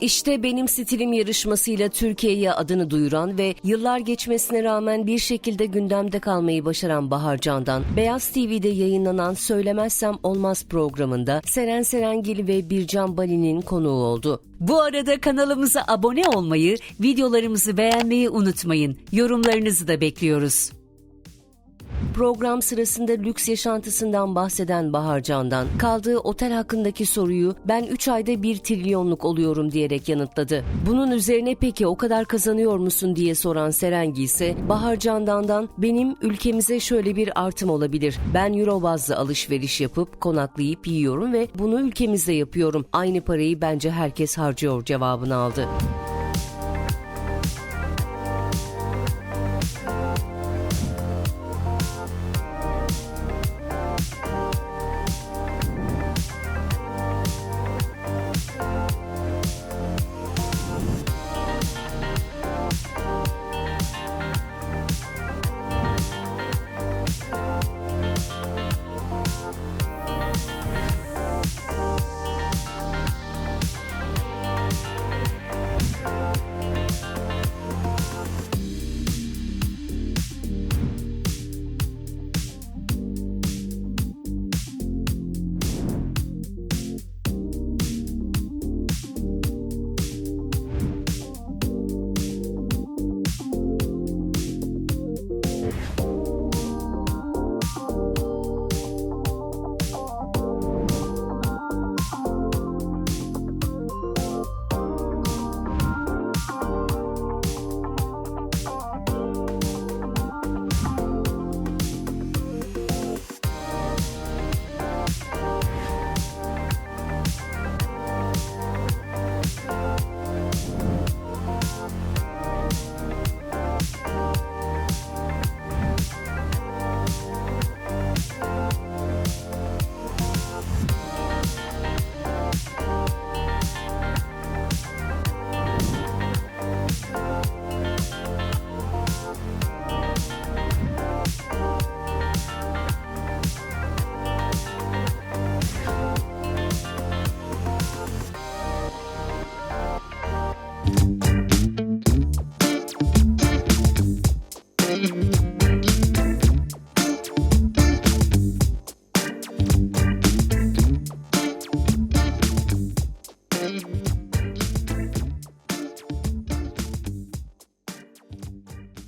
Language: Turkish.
İşte benim stilim yarışmasıyla Türkiye'ye adını duyuran ve yıllar geçmesine rağmen bir şekilde gündemde kalmayı başaran Bahar Candan, Beyaz TV'de yayınlanan Söylemezsem Olmaz programında Seren Serengil ve Bircan Bali'nin konuğu oldu. Bu arada kanalımıza abone olmayı, videolarımızı beğenmeyi unutmayın. Yorumlarınızı da bekliyoruz. Program sırasında lüks yaşantısından bahseden Bahar Candan, kaldığı otel hakkındaki soruyu ben 3 ayda 1 trilyonluk oluyorum diyerek yanıtladı. Bunun üzerine peki o kadar kazanıyor musun diye soran Serengi ise Bahar Candan'dan benim ülkemize şöyle bir artım olabilir. Ben euro bazlı alışveriş yapıp konaklayıp yiyorum ve bunu ülkemizde yapıyorum. Aynı parayı bence herkes harcıyor cevabını aldı.